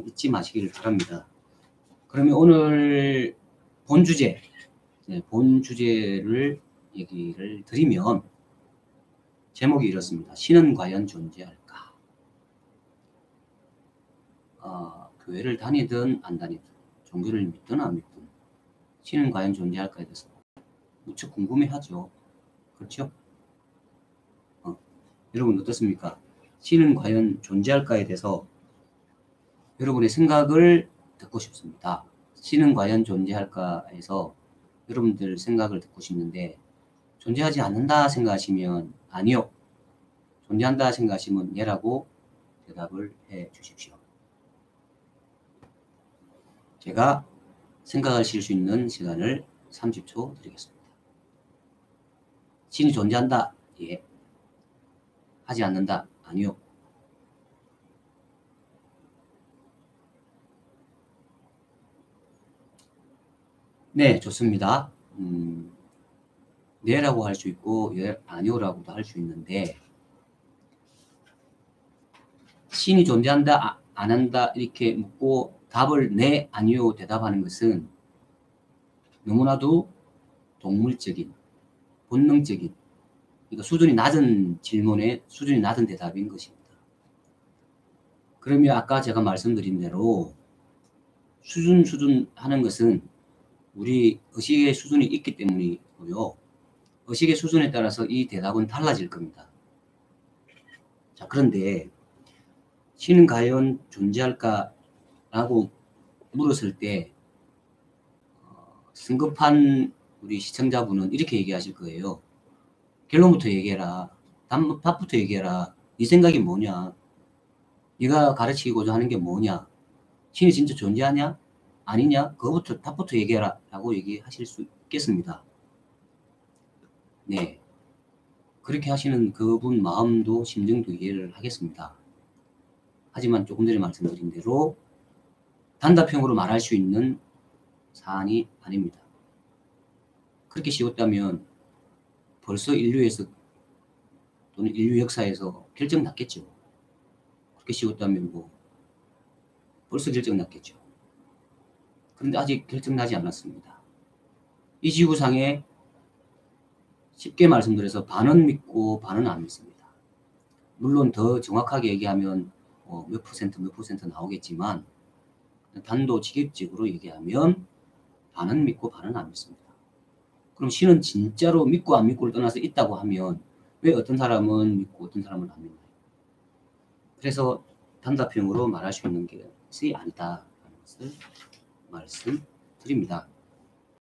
잊지 마시기를 바랍니다. 그러면 오늘 본 주제, 네, 본 주제를 얘기를 드리면 제목이 이렇습니다. 신은 과연 존재할까? 어, 교회를 다니든 안 다니든 종교를 믿든 안 믿든 신은 과연 존재할까에 대해서 무척 궁금해하죠. 그렇죠? 어, 여러분 어떻습니까? 신은 과연 존재할까에 대해서 여러분의 생각을 듣고 싶습니다. 신은 과연 존재할까에서 여러분들 생각을 듣고 싶는데 존재하지 않는다 생각하시면 아니요. 존재한다 생각하시면 예라고 대답을 해 주십시오. 제가 생각하실 수 있는 시간을 30초 드리겠습니다. 신이 존재한다. 예. 하지 않는다. 아니요. 네, 좋습니다. 음, 네라고 할 수 있고, 예, 아니오라고도 할 수 있는데, 신이 존재한다, 아, 안 한다, 이렇게 묻고 답을 네, 아니요 대답하는 것은 너무나도 동물적인, 본능적인, 그러니까 수준이 낮은 질문에 수준이 낮은 대답인 것입니다. 그러면 아까 제가 말씀드린 대로 수준 수준 하는 것은 우리 의식의 수준이 있기 때문이고요. 의식의 수준에 따라서 이 대답은 달라질 겁니다. 자, 그런데 신은 과연 존재할까라고 물었을 때 어, 성급한 우리 시청자분은 이렇게 얘기하실 거예요. 결론부터 얘기해라. 답, 답부터 얘기해라. 네 생각이 뭐냐? 네가 가르치고자 하는 게 뭐냐? 신이 진짜 존재하냐? 아니냐? 그거부터 답부터 얘기해라. 라고 얘기하실 수 있겠습니다. 네. 그렇게 하시는 그분 마음도 심정도 이해를 하겠습니다. 하지만 조금 전에 말씀드린 대로 단답형으로 말할 수 있는 사안이 아닙니다. 그렇게 쉬웠다면 벌써 인류에서 또는 인류 역사에서 결정 났겠죠. 그렇게 쉬웠다면 뭐 벌써 결정 났겠죠. 그런데 아직 결정 나지 않았습니다. 이 지구상에 쉽게 말씀드려서 반은 믿고 반은 안 믿습니다. 물론 더 정확하게 얘기하면 뭐몇 퍼센트 몇 퍼센트 나오겠지만 단도직입적으로 얘기하면 반은 믿고 반은 안 믿습니다. 그럼 신은 진짜로 믿고 안 믿고를 떠나서 있다고 하면 왜 어떤 사람은 믿고 어떤 사람은 안 믿나요? 그래서 단답형으로 말할 수 있는 것이 아니다 라는 것을 말씀드립니다.